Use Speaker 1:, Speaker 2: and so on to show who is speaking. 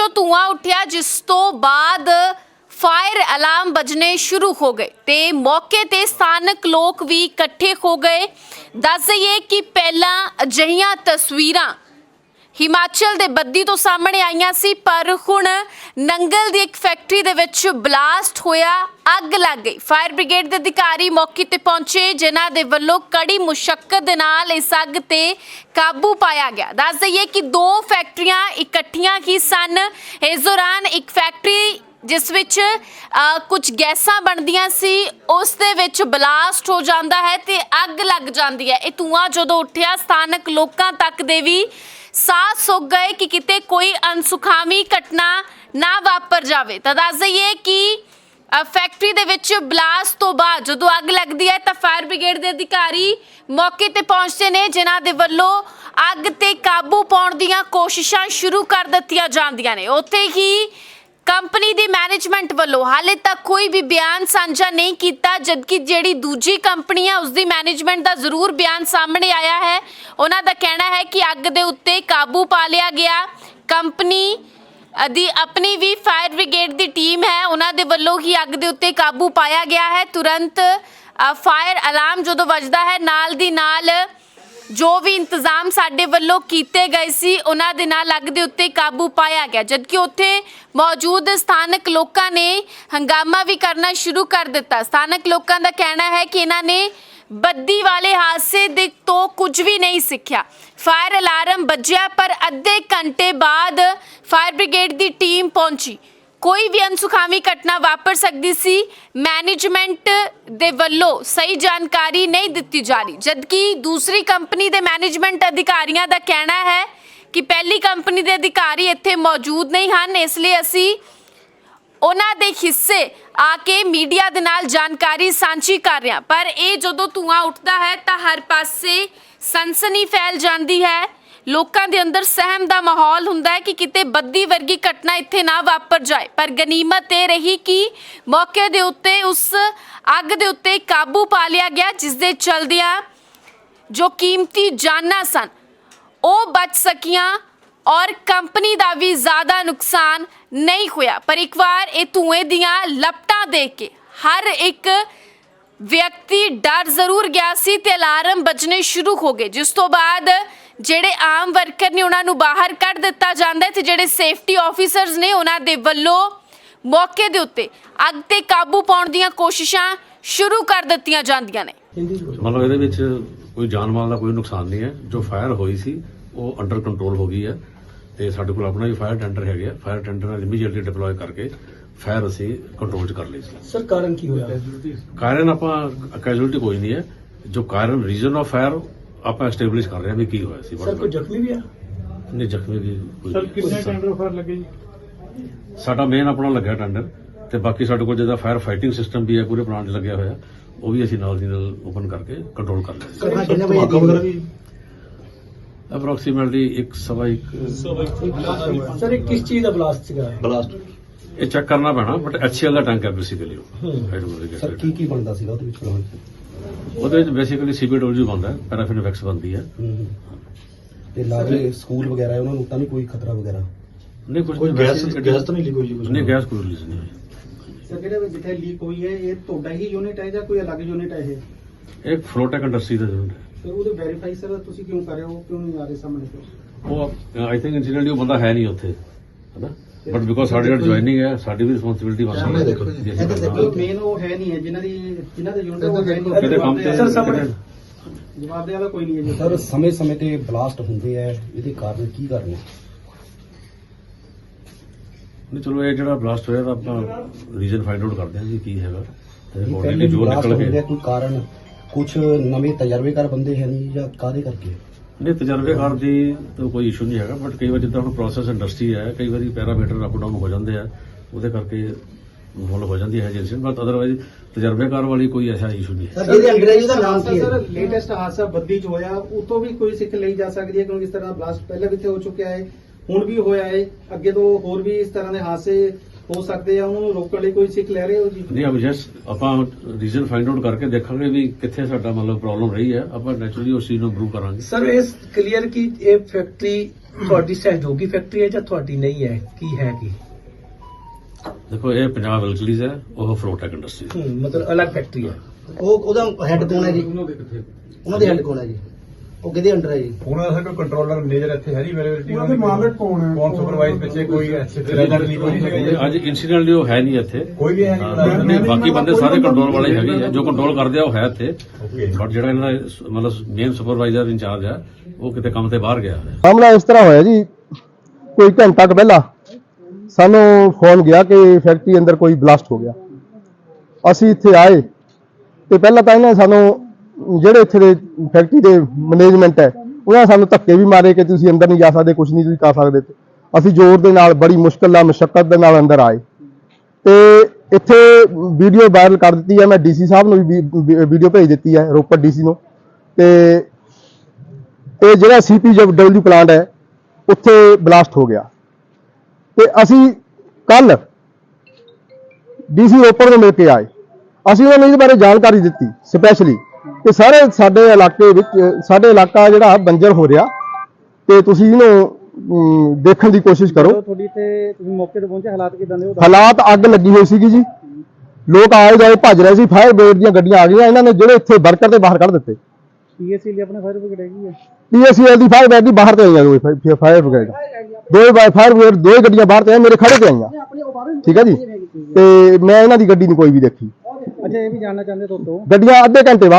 Speaker 1: ਵਿੱਚੋਂ ਧੂਆਂ ਉੱਠਿਆ, ਜਿਸ ਤੋਂ ਬਾਅਦ ਫਾਇਰ ਅਲਾਰਮ ਵੱਜਣੇ ਸ਼ੁਰੂ ਹੋ ਗਏ ਤੇ ਮੌਕੇ ਤੇ ਸਥਾਨਕ ਲੋਕ ਵੀ ਇਕੱਠੇ ਹੋ ਗਏ। ਦੱਸ ਦਈਏ ਕਿ ਪਹਿਲਾਂ ਅਜਿਹੀਆਂ ਤਸਵੀਰਾਂ ਹਿਮਾਚਲ ਦੇ ਬੱਦੀ ਤੋਂ ਸਾਹਮਣੇ ਆਈਆਂ ਸੀ, ਪਰ ਹੁਣ ਨੰਗਲ ਦੀ ਇੱਕ ਫੈਕਟਰੀ ਦੇ ਵਿੱਚ ਬਲਾਸਟ ਹੋਇਆ, ਅੱਗ ਲੱਗ ਗਈ। ਫਾਇਰ ਬ੍ਰਿਗੇਡ ਦੇ ਅਧਿਕਾਰੀ ਮੌਕੇ ਤੇ ਪਹੁੰਚੇ, ਜਿਨ੍ਹਾਂ ਦੇ ਵੱਲੋਂ ਕੜੀ ਮੁਸ਼ਕਲ ਦੇ ਨਾਲ ਇਸ ਅੱਗ ਤੇ ਕਾਬੂ ਪਾਇਆ ਗਿਆ। ਦੱਸ ਦਈਏ ਕਿ ਦੋ ਫੈਕਟਰੀਆਂ ਇਕੱਠੀਆਂ ਹੀ ਸਨ। ਇਸ ਦੌਰਾਨ ਇੱਕ ਫੈਕਟਰੀ ਜਿਸ ਵਿੱਚ ਕੁਝ ਗੈਸਾਂ ਬਣਦੀਆਂ ਸੀ, ਉਸ ਦੇ ਵਿੱਚ ਬਲਾਸਟ ਹੋ ਜਾਂਦਾ ਹੈ ਤੇ ਅੱਗ ਲੱਗ ਜਾਂਦੀ ਹੈ। ਇਹ ਧੂਆਂ ਜਦੋਂ ਉੱਠਿਆ, ਸਥਾਨਕ ਲੋਕਾਂ ਤੱਕ ਦੇ ਵੀ ਸਾਹ ਸੁੱਕ ਗਏ ਕਿ ਕਿਤੇ ਕੋਈ ਅਨਸੁਖਾਵੀ ਘਟਨਾ ਨਾ ਵਾਪਰ ਜਾਵੇ। ਤਾਂ ਦੱਸ ਦਈਏ ਕਿ ਫੈਕਟਰੀ ਦੇ ਵਿੱਚ ਬਲਾਸਟ ਤੋਂ ਬਾਅਦ ਜਦੋਂ ਅੱਗ ਲੱਗਦੀ ਹੈ ਤਾਂ ਫਾਇਰ ਬ੍ਰਿਗੇਡ ਦੇ ਅਧਿਕਾਰੀ ਮੌਕੇ ਤੇ ਪਹੁੰਚਦੇ ਨੇ, ਜਿਨ੍ਹਾਂ ਦੇ ਵੱਲੋਂ ਅੱਗ ਤੇ ਕਾਬੂ ਪਾਉਣ ਦੀਆਂ ਕੋਸ਼ਿਸ਼ਾਂ ਸ਼ੁਰੂ ਕਰ ਦਿੱਤੀਆਂ ਜਾਂਦੀਆਂ ਨੇ। ਉੱਥੇ ਹੀ ਕੰਪਨੀ ਦੀ ਮੈਨੇਜਮੈਂਟ ਵੱਲੋਂ ਹਾਲੇ ਤੱਕ ਕੋਈ ਵੀ ਬਿਆਨ ਸਾਂਝਾ ਨਹੀਂ ਕੀਤਾ, ਜਦਕਿ ਜਿਹੜੀ ਦੂਜੀ ਕੰਪਨੀ ਹੈ ਉਸ ਦੀ ਮੈਨੇਜਮੈਂਟ ਦਾ ਜ਼ਰੂਰ ਬਿਆਨ ਸਾਹਮਣੇ ਆਇਆ ਹੈ। ਉਹਨਾਂ ਦਾ ਕਹਿਣਾ ਹੈ ਕਿ ਅੱਗ ਦੇ ਉੱਤੇ ਕਾਬੂ ਪਾ ਲਿਆ ਗਿਆ। ਕੰਪਨੀ ਦੀ ਆਪਣੀ ਵੀ ਫਾਇਰ ਬ੍ਰਿਗੇਡ ਦੀ ਟੀਮ ਹੈ, ਉਹਨਾਂ ਦੇ ਵੱਲੋਂ ਹੀ ਅੱਗ ਦੇ ਉੱਤੇ ਕਾਬੂ ਪਾਇਆ ਗਿਆ ਹੈ। ਤੁਰੰਤ ਫਾਇਰ ਅਲਾਰਮ ਜਦੋਂ ਵੱਜਦਾ ਹੈ, ਨਾਲ ਦੀ ਨਾਲ ਜੋ ਵੀ ਇੰਤਜ਼ਾਮ ਸਾਡੇ ਵੱਲੋਂ ਕੀਤੇ ਗਏ ਸੀ, ਉਹਨਾਂ ਦੇ ਨਾਲ ਅੱਗ ਦੇ ਉੱਤੇ ਕਾਬੂ ਪਾਇਆ ਗਿਆ। ਜਦਕਿ ਉੱਥੇ ਮੌਜੂਦ ਸਥਾਨਕ ਲੋਕਾਂ ਨੇ ਹੰਗਾਮਾ ਵੀ ਕਰਨਾ ਸ਼ੁਰੂ ਕਰ ਦਿੱਤਾ। ਸਥਾਨਕ ਲੋਕਾਂ ਦਾ ਕਹਿਣਾ ਹੈ ਕਿ ਇਹਨਾਂ ਨੇ ਬੱਦੀ ਵਾਲੇ ਹਾਦਸੇ ਦੇ ਤੋਂ ਕੁਝ ਵੀ ਨਹੀਂ ਸਿੱਖਿਆ। ਫਾਇਰ ਅਲਾਰਮ ਵੱਜਿਆ, ਪਰ ਅੱਧੇ ਘੰਟੇ ਬਾਅਦ ਫਾਇਰ ਬ੍ਰਿਗੇਡ ਦੀ ਟੀਮ ਪਹੁੰਚੀ। ਕੋਈ ਵੀ ਅਨਸੁਖਾਵੀ ਘਟਨਾ ਵਾਪਰ ਸਕਦੀ ਸੀ ਮੈਨੇਜਮੈਂਟ ਦੇ ਵੱਲੋਂ ਸਹੀ ਜਾਣਕਾਰੀ ਨਹੀਂ ਦਿੱਤੀ ਜਾ ਰਹੀ। ਜਦਕਿ ਦੂਸਰੀ ਕੰਪਨੀ ਦੇ ਮੈਨੇਜਮੈਂਟ ਅਧਿਕਾਰੀਆਂ ਦਾ ਕਹਿਣਾ ਹੈ ਕਿ ਪਹਿਲੀ ਕੰਪਨੀ ਦੇ ਅਧਿਕਾਰੀ ਇੱਥੇ ਮੌਜੂਦ ਨਹੀਂ ਹਨ, ਇਸ ਲਈ ਅਸੀਂ ਉਹਨਾਂ ਦੇ ਹਿੱਸੇ ਆ ਕੇ ਮੀਡੀਆ ਦੇ ਨਾਲ ਜਾਣਕਾਰੀ ਸਾਂਝੀ ਕਰ ਰਿਹਾ ਪਰ ਇਹ ਜਦੋਂ ਧੂਆਂ ਉੱਠਦਾ ਹੈ, ਤਾਂ ਹਰ ਪਾਸੇ ਸਨਸਨੀ ਫੈਲ ਜਾਂਦੀ ਹੈ। ਲੋਕਾਂ ਦੇ ਅੰਦਰ ਸਹਿਮ ਦਾ ਮਾਹੌਲ ਹੁੰਦਾ ਹੈ ਕਿ ਕਿਤੇ ਬੱਦੀ ਵਰਗੀ ਘਟਨਾ ਇੱਥੇ ਨਾ ਵਾਪਰ ਜਾਏ। ਪਰ ਗਨੀਮਤ ਇਹ ਰਹੀ ਕਿ ਮੌਕੇ ਦੇ ਉੱਤੇ ਉਸ ਅੱਗ ਦੇ ਉੱਤੇ ਕਾਬੂ ਪਾ ਲਿਆ ਗਿਆ ਜਿਸ ਦੇ ਚਲਦਿਆਂ ਜੋ ਕੀਮਤੀ ਜਾਨਾਂ ਸਨ, ਉਹ ਬਚ ਸਕੀਆਂ ਔਰ ਕੰਪਨੀ ਦਾ ਵੀ ਜ਼ਿਆਦਾ ਨੁਕਸਾਨ ਨਹੀਂ ਹੋਇਆ। ਪਰ ਇੱਕ ਵਾਰ ਇਹ ਧੂਏ ਦੀਆਂ ਲਪਟਾਂ ਦੇਖ ਕੇ ਹਰ ਇੱਕ ਵਿਅਕਤੀ ਡਰ ਜ਼ਰੂਰ ਗਿਆ ਸੀ ਤੇ ਅਲਾਰਮ ਵੱਜਣੇ ਸ਼ੁਰੂ ਹੋ ਗਏ, ਜਿਸ ਤੋਂ ਬਾਅਦ ਜਿਹੜੇ ਆਮ ਵਰਕਰ ਨੇ ਉਹਨਾਂ ਨੂੰ ਬਾਹਰ ਕੱਢ ਦਿੱਤਾ ਜਾਂਦਾ ਹੈ ਤੇ ਜਿਹੜੇ ਸੇਫਟੀ ਆਫੀਸਰਸ ਨੇ ਉਹਨਾਂ ਦੇ ਵੱਲੋਂ ਮੌਕੇ ਦੇ ਉੱਤੇ ਅੱਗ ਤੇ ਕਾਬੂ ਪਾਉਣ ਦੀਆਂ ਕੋਸ਼ਿਸ਼ਾਂ ਸ਼ੁਰੂ ਕਰ ਦਿੱਤੀਆਂ ਜਾਂਦੀਆਂ ਨੇ।
Speaker 2: ਮਤਲਬ ਇਹਦੇ ਵਿੱਚ ਕੋਈ ਜਾਨ ਮਾਲ ਦਾ ਕੋਈ ਨੁਕਸਾਨ ਨਹੀਂ ਹੈ। ਜੋ ਫਾਇਰ ਹੋਈ ਸੀ ਉਹ ਅੰਡਰ ਕੰਟਰੋਲ ਹੋ ਗਈ ਹੈ। ਤੇ ਸਾਡੇ ਕੋਲ ਆਪਣਾ ਵੀ ਫਾਇਰ ਟੈਂਡਰ ਹੈਗੇ ਆ। ਫਾਇਰ ਟੈਂਡਰ ਨਾਲ ਇਮੀਡੀਏਟਲੀ ਡਿਪਲੋਏ ਕਰਕੇ ਫਾਇਰ ਅਸੀਂ ਕੰਟਰੋਲ 'ਚ ਕਰ ਲਈ ਸੀ।
Speaker 3: ਸਰ ਕਾਰਨ ਕੀ ਹੋਇਆ?
Speaker 2: ਕਾਰਨ ਆਪਾਂ ਕੈਜੂਅਲਟੀ ਕੋਈ ਨਹੀਂ ਹੈ। ਜੋ ਕਾਰਨ ਰੀਜ਼ਨ ਆਫ ਫਾਇਰ ਆਪਾਂ ਐਸਟੈਬਲਿਸ਼ ਕਰ ਰਹੇ ਹਾਂ ਵੀ ਕੀ ਹੋਇਆ ਸੀ
Speaker 3: ਸਰ ਕੋਈ ਜ਼ਖਮੀ ਵੀ ਆ?
Speaker 2: ਨਹੀਂ ਜ਼ਖਮੀ ਵੀ ਕੋਈ
Speaker 4: ਸਰ ਕਿੰਨੇ ਟੈਂਡਰ ਫਾਰ ਲੱਗੇ ਜੀ?
Speaker 2: ਸਾਡਾ ਮੇਨ ਆਪਣਾ ਲੱਗਿਆ ਟੈਂਡਰ ਤੇ ਬਾਕੀ ਸਾਡੇ ਕੋਲ ਜਿਹਦਾ ਫਾਇਰ ਫਾਈਟਿੰਗ ਸਿਸਟਮ ਵੀ ਹੈ ਪੂਰੇ ਪਲਾਂਟ 'ਚ ਲੱਗਿਆ ਹੋਇਆ ਉਹ ਵੀ ਅਸੀਂ ਨਾਲ ਦੀ ਨਾਲ ਓਪਨ ਕਰਕੇ ਕੰਟਰੋਲ ਕਰ ਲਿਆ
Speaker 3: ਘਟਨਾ ਕਿੰਨੇ ਵਜੇ ਦੀ
Speaker 2: ਅਪਰੋਕਸੀਮੇਟਲੀ 1 ਸਵਾ ਇੱਕ
Speaker 3: ਸਰ ਇਹ ਕਿਸ ਚੀਜ਼ ਦਾ ਬਲਾਸਟ ਸੀਗਾ?
Speaker 4: ਬਲਾਸਟ
Speaker 2: ਇਹ ਚੈੱਕ ਕਰਨਾ ਪੈਣਾ ਬਟ ਐਚਸੀਐਲ ਦਾ ਟੈਂਕ ਹੈ ਬੇਸਿਕਲੀ
Speaker 3: ਹੂੰ।
Speaker 5: ਸਰ ਕੀ ਕੀ ਬਣਦਾ ਸੀਗਾ ਉਹਦੇ ਵਿੱਚ? ਪਲਾਂਟ
Speaker 2: ਉਹਦੇ ਵਿੱਚ ਬੇਸਿਕਲੀ ਸੀਬੀਡਬਲਯੂ ਬਣਦਾ ਹੈ ਪੈਰਾਫਿਨ ਵੈਕਸ ਬਣਦੀ ਹੈ।
Speaker 5: ਤੇ ਲਾਗੇ ਸਕੂਲ ਵਗੈਰਾ ਹੈ ਉਹਨਾਂ ਨੂੰ ਤਾਂ ਨਹੀਂ ਕੋਈ ਖਤਰਾ ਵਗੈਰਾ?
Speaker 2: ਨਹੀਂ ਕੁਝ
Speaker 4: ਕੋਈ ਗੈਸ ਗੈਸ ਤਾਂ ਨਹੀਂ ਲੀਕ ਹੋਈ ਜੀ ਕੁਝ
Speaker 2: ਨਹੀਂ ਗੈਸ ਕੋਈ ਰਿਲੀਜ਼ ਨਹੀਂ ਹੋਈ।
Speaker 6: ਸਰ ਜਿਹੜੇ ਜਿੱਥੇ ਲੀਕ ਹੋਈ ਹੈ ਇਹ ਤੁਹਾਡਾ ਹੀ ਯੂਨਿਟ ਹੈ ਜਾਂ ਕੋਈ ਅਲੱਗ ਯੂਨਿਟ ਹੈ ਇਹ?
Speaker 2: ਇਹ ਇੱਕ ਫਲੋਟੈਕ ਇੰਡਸਟਰੀ ਦਾ ਜ਼ਰੂਰ ਹੈ।
Speaker 6: ਫਿਰ ਉਹਦੇ ਵੈਰੀਫਾਈ ਸਰ ਤੁਸੀਂ ਕਿਉਂ ਕਰ ਰਹੇ ਹੋ? ਕਿਉਂ ਨਹੀਂ ਆ ਰਹੇ ਸਾਹਮਣੇ? ਤੋਂ
Speaker 2: ਉਹ ਆਈ ਥਿੰਕ ਇਨਸੀਡੈਂਟਲੀ ਉਹ ਬੰਦਾ ਹੈ ਨਹੀਂ ਉੱਥੇ ਹੈਨਾ? ਬਟ ਬਿਕੋਜ਼ ਸਾਡੇ ਨਾਲ ਜੁਆਇਨਿੰਗ ਹੈ ਸਾਡੀ ਵੀ ਰਿਸਪੌਂਸਿਬਿਲਟੀ ਬਣਦੀ ਹੈ।
Speaker 6: ਮੇਨ ਉਹ ਹੈ ਨਹੀਂ ਹੈ ਜਿਨ੍ਹਾਂ ਦੀ ਜਿਨ੍ਹਾਂ ਦੇ ਯੂਨਿਟ ਉਹ ਹੈ ਨਹੀਂ।
Speaker 2: ਕਿਤੇ ਕੰਮ ਤੇ
Speaker 3: ਸਰ, ਸਾਹਮਣੇ-
Speaker 2: ਕਿਤੇ-
Speaker 6: ਜਵਾਬ ਦੇ ਵਾਲਾ ਕੋਈ ਨਹੀਂ ਹੈ ਜੀ।
Speaker 5: ਸਰ ਸਮੇਂ ਸਮੇਂ ਤੇ ਬਲਾਸਟ ਹੁੰਦੇ ਆ ਇਹਦੇ ਕਾਰਨ ਕੀ ਕਾਰਨ? ਹੈ
Speaker 2: ਨਹੀਂ ਚਲੋ ਇਹ ਜਿਹੜਾ ਬਲਾਸਟ ਹੋਇਆ ਤਾਂ ਆਪਾਂ ਰੀਜ਼ਨ ਫਾਈਂਡ ਆਊਟ ਕਰਦੇ ਹਾਂ ਜੀ ਕੀ ਹੈਗਾ। ਤੇ accordingly ਜੋ ਨਿਕਲ
Speaker 5: ਹੁੰਦੇ ਆ
Speaker 2: ਕੇ
Speaker 5: ਕੋਈ ਕਾਰਨ ਕੁਝ ਨਵੇਂ ਤਜਰਬੇਕਾਰ ਬੰਦੇ ਹਨ ਜਾਂ ਕਾਦੇ ਕਰਕੇ?
Speaker 2: ਨਹੀਂ ਤਜਰਬੇਕਾਰ ਦੀ ਤਾਂ ਕੋਈ ਇਸ਼ੂ ਨਹੀਂ ਹੈਗਾ ਬਟ ਕਈ ਵਾਰ ਜਿੱਦਾਂ ਹੁਣ ਪ੍ਰੋਸੈਸ ਇੰਡਸਟਰੀ ਹੈ ਕਈ ਵਾਰੀ ਪੈਰਾਮੀਟਰ ਅਪ ਡਾਊਨ ਹੋ ਜਾਂਦੇ ਆ ਉਹਦੇ ਕਰਕੇ ਮੁੱਲ ਹੋ ਜਾਂਦੀ ਹੈ ਏਜੰਸੀ ਬਟ ਅਦਰਵਾਈਜ਼ ਤਜਰਬੇਕਾਰ ਵਾਲੀ ਕੋਈ ਐਸਾ ਇਸ਼ੂ ਨਹੀਂ ਹੈ।
Speaker 3: ਸਰ ਇਹਦੇ ਅੰਗਰੇਜ਼ੀ ਦਾ ਨਾਮ ਕੀ
Speaker 6: ਸਰ
Speaker 3: ਹੈ
Speaker 6: ਲੇਟੈਸਟ ਹਾਦਸਾ ਬੱਦੀ ਚ ਹੋਇਆ ਉਹ ਤੋਂ ਵੀ ਕੋਈ ਸਿੱਖ ਲਈ ਜਾ ਸਕਦੀ ਹੈ ਕਿਉਂਕਿ ਇਸ ਤਰ੍ਹਾਂ ਬਲਾਸਟ ਪਹਿਲਾਂ ਵੀ ਇੱਥੇ ਹੋ ਚੁੱਕਿਆ ਹੈ ਹੁਣ ਵੀ ਹੋਇਆ ਹੈ ਅੱਗੇ ਤੋਂ ਹੋਰ ਵੀ ਇਸ ਤਰ੍ਹਾਂ ਦੇ ਹਾਦਸੇ ਹੋ ਸਕਦੇ ਆ ਉਹਨੂੰ ਰੋਕਣ ਲਈ ਕੋਈ ਸਿੱਖ ਲੈ ਰਹੇ ਹੋ ਜੀ?
Speaker 2: ਨਹੀਂ ਅਬ ਜਸਟ ਆਪਾਂ ਰੀਜ਼ਨ ਫਾਈਂਡ ਆਊਟ ਕਰਕੇ ਦੇਖਾਂਗੇ ਵੀ ਕਿੱਥੇ ਸਾਡਾ ਮਤਲਬ ਪ੍ਰੋਬਲਮ ਰਹੀ ਹੈ। ਆਪਾਂ ਨੈਚੁਰਲੀ ਉਸ ਚੀਜ਼ ਨੂੰ ਇੰਪਰੂਵ ਕਰਾਂਗੇ।
Speaker 3: ਸਰ ਇਸ ਕਲੀਅਰ ਕੀ ਇਹ ਫੈਕਟਰੀ ਤੁਹਾਡੀ ਸਹਿਯੋਗੀ ਫੈਕਟਰੀ ਹੈ ਜਾਂ ਤੁਹਾਡੀ ਨਹੀਂ ਹੈ? ਕੀ ਹੈ ਕੀ?
Speaker 2: ਦੇਖੋ ਇਹ ਪੰਜਾਬ ਐਲਕਲੀਜ਼ ਹੈ ਉਹ ਫਲੋਟੈਕ ਇੰਡਸਟਰੀ
Speaker 3: ਹੂੰ, ਮਤਲਬ ਅਲੱਗ ਫੈਕਟਰੀ ਹੈ।
Speaker 5: ਉਹ ਉਹਦਾ ਹੈੱਡ ਕੌਣ ਹੈ ਜੀ? ਉਹਨਾਂ ਦੇ ਹੈੱਡ ਕੌਣ ਹੈ ਜੀ? ਉਹ ਕਿਹਦੇ ਅੰਡਰ ਹੈ ਜੀ?
Speaker 7: ਉਹਨਾਂ ਦਾ ਕੋਈ ਕੰਟਰੋਲਰ ਮੈਨੇਜਰ ਇੱਥੇ ਹੈ ਨਹੀਂ ਅਵੇਲੇਬਿਲਟੀ
Speaker 4: ਉਹਨਾਂ ਦੇ ਮਾਲਕ ਕੌਣ ਹੈ?
Speaker 7: ਕੌਣ ਸੁਪਰਵਾਈਜ਼ ਪਿੱਛੇ ਕੋਈ ਨਹੀਂ।
Speaker 2: ਅੱਜ ਇਨਸੀਡੈਂਟਲੀ ਉਹ ਹੈ ਨਹੀਂ ਇੱਥੇ।
Speaker 7: ਕੋਈ ਵੀ ਹੈ ਨਹੀਂ
Speaker 2: ਨਹੀਂ, ਬਾਕੀ ਬੰਦੇ ਸਾਰੇ ਕੰਟਰੋਲ ਵਾਲੇ ਹੈਗੇ ਆ। ਜੋ ਕੰਟਰੋਲ ਕਰਦੇ ਆ ਉਹ ਹੈ ਇੱਥੇ। ਬਟ ਜਿਹੜਾ ਇਹਨਾਂ ਦਾ ਮਤਲਬ ਮੇਨ ਸੁਪਰਵਾਈਜ਼ਰ ਇੰਚਾਰਜ ਆ ਉਹ ਕਿਤੇ ਕੰਮ ਤੇ ਬਾਹਰ ਗਿਆ ਹੈ
Speaker 8: ਮਾਮਲਾ ਇਸ ਤਰ੍ਹਾਂ ਹੋਇਆ ਜੀ ਕੋਈ ਘੰਟਾ ਕੁ ਪਹਿਲਾਂ ਸਾਨੂੰ ਫੋਨ ਗਿਆ ਕਿ ਫੈਕਟਰੀ ਅੰਦਰ ਕੋਈ ਬਲਾਸਟ ਹੋ ਗਿਆ। ਅਸੀਂ ਇੱਥੇ ਆਏ ਤੇ ਪਹਿਲਾਂ ਤਾਂ ਇਹਨਾਂ ਨੇ ਸਾਨੂੰ ਜਿਹੜੇ ਇੱਥੇ ਦੇ ਫੈਕਟਰੀ ਦੇ ਮੈਨੇਜਮੈਂਟ ਹੈ, ਉਹਨਾਂ ਨੇ ਸਾਨੂੰ ਧੱਕੇ ਵੀ ਮਾਰੇ ਕਿ ਤੁਸੀਂ ਅੰਦਰ ਨਹੀਂ ਜਾ ਸਕਦੇ ਕੁਝ ਨਹੀਂ ਤੁਸੀਂ ਕਰ ਸਕਦੇ ਅਸੀਂ ਜ਼ੋਰ ਦੇ ਨਾਲ, ਬੜੀ ਮੁਸ਼ਕਲ ਨਾਲ ਮੁਸ਼ਕਲ ਦੇ ਨਾਲ ਅੰਦਰ ਆਏ। ਤੇ ਇੱਥੇ ਵੀਡੀਓ ਵਾਇਰਲ ਕਰ ਦਿੱਤੀ ਹੈ, ਮੈਂ ਡੀਸੀ ਸਾਹਿਬ ਨੂੰ ਵੀ ਵੀਡੀਓ ਭੇਜ ਦਿੱਤੀ ਹੈ, ਰੋਪੜ ਡੀਸੀ ਨੂੰ। ਤੇ ਇਹ ਜਿਹੜਾ ਸੀਪੀਡਬਲਯੂ ਪਲਾਂਟ ਹੈ, ਉੱਥੇ ਬਲਾਸਟ ਹੋ ਗਿਆ। ਤੇ ਅਸੀਂ ਕੱਲ ਡੀਸੀ ਰੋਪੜ ਨੂੰ ਮਿਲ ਕੇ ਆਏ। ਅਸੀਂ ਉਹਨਾਂ ਨੂੰ ਇਹਦੇ ਬਾਰੇ ਜਾਣਕਾਰੀ ਦਿੱਤੀ ਸਪੈਸ਼ਲੀ ਕਿ ਸਾਰੇ ਸਾਡੇ ਇਲਾਕੇ ਵਿੱਚ ਸਾਡੇ ਇਲਾਕਾ ਜਿਹੜਾ ਬੰਜਰ ਹੋ ਰਿਹਾ ਤੇ ਤੁਸੀਂ ਇਹਨੂੰ ਦੇਖਣ ਦੀ ਕੋਸ਼ਿਸ਼ ਕਰੋ।
Speaker 3: ਤੁਹਾਡੀ ਤੇ ਤੁਸੀਂ ਮੌਕੇ ਤੇ ਪਹੁੰਚੇ ਹਾਲਾਤ ਕਿਦਾਂ ਦੇ?
Speaker 8: ਹਾਲਾਤ ਅੱਗ ਲੱਗੀ ਹੋਈ ਸੀਗੀ ਜੀ। ਲੋਕ ਆਏ ਜਾਏ ਭੱਜ ਰਹੇ ਸੀ ਫਾਇਰ ਬ੍ਰਿਗੇਡ ਦੀਆਂ ਗੱਡੀਆਂ ਆ ਗਈਆਂ ਇਹਨਾਂ ਨੇ ਜਿਹੜੇ ਇੱਥੇ ਵਰਕਰ ਤੇ ਬਾਹਰ ਕੱਢ ਦਿੱਤੇ।
Speaker 3: ਪੀਐਸਸੀ ਲਈ ਆਪਣੇ ਫਾਇਰ ਬ੍ਰਿਗੇਡ ਹੈਗੀ ਹੈ?
Speaker 8: ਪੀਐਸਸੀਐਲ ਦੀ ਫਾਇਰ ਬ੍ਰਿਗੇਡ ਦੀ ਬਾਹਰ ਤੇ ਆਈਆਂ ਦੋ ਫਾਇਰ ਬ੍ਰਿਗੇਡ। ਦੋ ਫਾਇਰ ਬ੍ਰਿਗੇਡ ਦੋ ਗੱਡੀਆਂ ਬਾਹਰ ਤੇ ਆਈਆਂ ਮੇਰੇ ਖੜੇ ਤੇ ਆਈਆਂ। ਠੀਕ ਹੈ ਜੀ? ਤੇ ਮੈਂ ਇਹਨਾਂ ਦੀ ਗੱਡੀ ਨਹੀਂ ਕੋਈ ਵੀ ਦੇਖੀ।
Speaker 3: ਅੱਛਾ ਇਹ ਵੀ ਜਾਣਨਾ ਚਾਹੁੰਦੇ ਤੋਂ
Speaker 8: ਗੱਡੀਆਂ ਅੱਧੇ ਘੰਟੇ ਬਾਅਦ